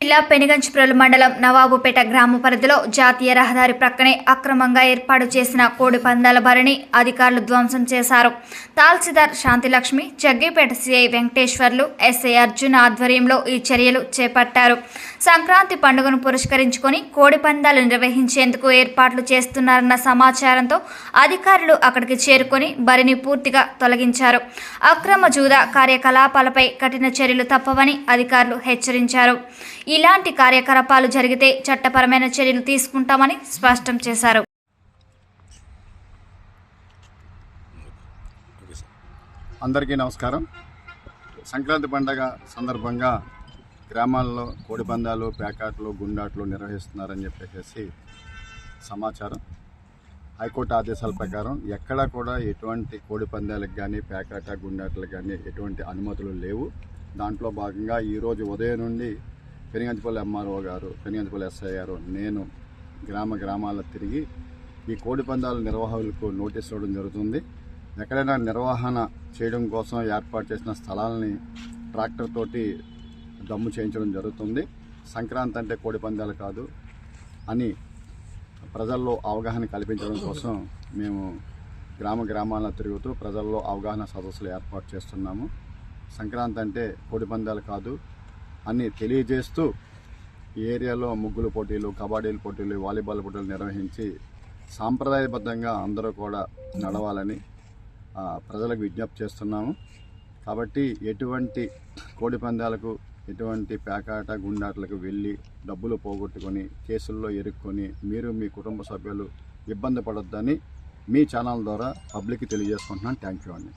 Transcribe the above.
జిల్లా పెనుగంచిప్రోలు మండలం నవాబుపేట గ్రామ పరిధిలో జాతీయ రహదారి ప్రక్కనే అక్రమంగా ఏర్పాటు చేసిన కోడి పందాల బరిని అధికారులు ధ్వంసం చేశారు. తాల్సిదార్ శాంతిలక్ష్మి జగ్గిపేట సిఐ వెంకటేశ్వర్లు ఎస్ఐ అర్జున్ ఆధ్వర్యంలో ఈ చర్యలు చేపట్టారు. సంక్రాంతి పండుగను పురస్కరించుకొని కోడి పందాలు నిర్వహించేందుకు ఏర్పాట్లు చేస్తున్నారన్న సమాచారంతో అధికారులు అక్కడికి చేరుకొని బరిని పూర్తిగా తొలగించారు. అక్రమ జూదా కార్యకలాపాలపై కఠిన చర్యలు తప్పవని అధికారులు హెచ్చరించారు. ఇలాంటి కార్యకలాపాలు జరిగితే చట్టపరమైన చర్యలు తీసుకుంటామని స్పష్టం చేశారు. అందరికీ నమస్కారం. సంక్రాంతి పండగ సందర్భంగా గ్రామాల్లో కోడిపందాలు ప్యాకాట్లు గుండాట్లు నిర్వహిస్తున్నారని చెప్పేసి సమాచారం. హైకోర్టు ఆదేశాల ప్రకారం ఎక్కడా కూడా ఎటువంటి కోడిపందాలకు కానీ ప్యాకాట గుండాట్లకు కానీ ఎటువంటి అనుమతులు లేవు. దాంట్లో భాగంగా ఈరోజు ఉదయం నుండి పెనుగంచిపల్లి ఎంఆర్ఓ గారు పెనుగంచిపల్లి ఎస్ఐ గారు నేను గ్రామ గ్రామాల్లో తిరిగి ఈ కోడి పందాల నిర్వాహకులకు నోటీస్ ఇవ్వడం జరుగుతుంది. ఎక్కడైనా నిర్వహణ చేయడం కోసం ఏర్పాటు చేసిన స్థలాలని ట్రాక్టర్ తోటి దమ్ము చేయించడం జరుగుతుంది. సంక్రాంతి అంటే కోడి పందాలు కాదు అని ప్రజల్లో అవగాహన కల్పించడం కోసం మేము గ్రామ గ్రామాలను తిరుగుతూ ప్రజల్లో అవగాహన సదస్సులు ఏర్పాటు చేస్తున్నాము. సంక్రాంతి అంటే కోడి పందాలు కాదు అని తెలియజేస్తూ ఈ ఏరియాలో ముగ్గులు పోటీలు కబడ్డీల పోటీలు వాలీబాల్ పోటీలు నిర్వహించి సాంప్రదాయబద్ధంగా అందరూ కూడా నడవాలని ప్రజలకు విజ్ఞప్తి చేస్తున్నాము. కాబట్టి ఎటువంటి కోడి పందాలకు ఎటువంటి పేకాట గుండాట్లకు వెళ్ళి డబ్బులు పోగొట్టుకొని కేసుల్లో ఇరుక్కొని మీరు మీ కుటుంబ సభ్యులు ఇబ్బంది పడొద్దని మీ ఛానల్ ద్వారా పబ్లిక్కి తెలియజేసుకుంటున్నాను. థ్యాంక్ యూ అండి.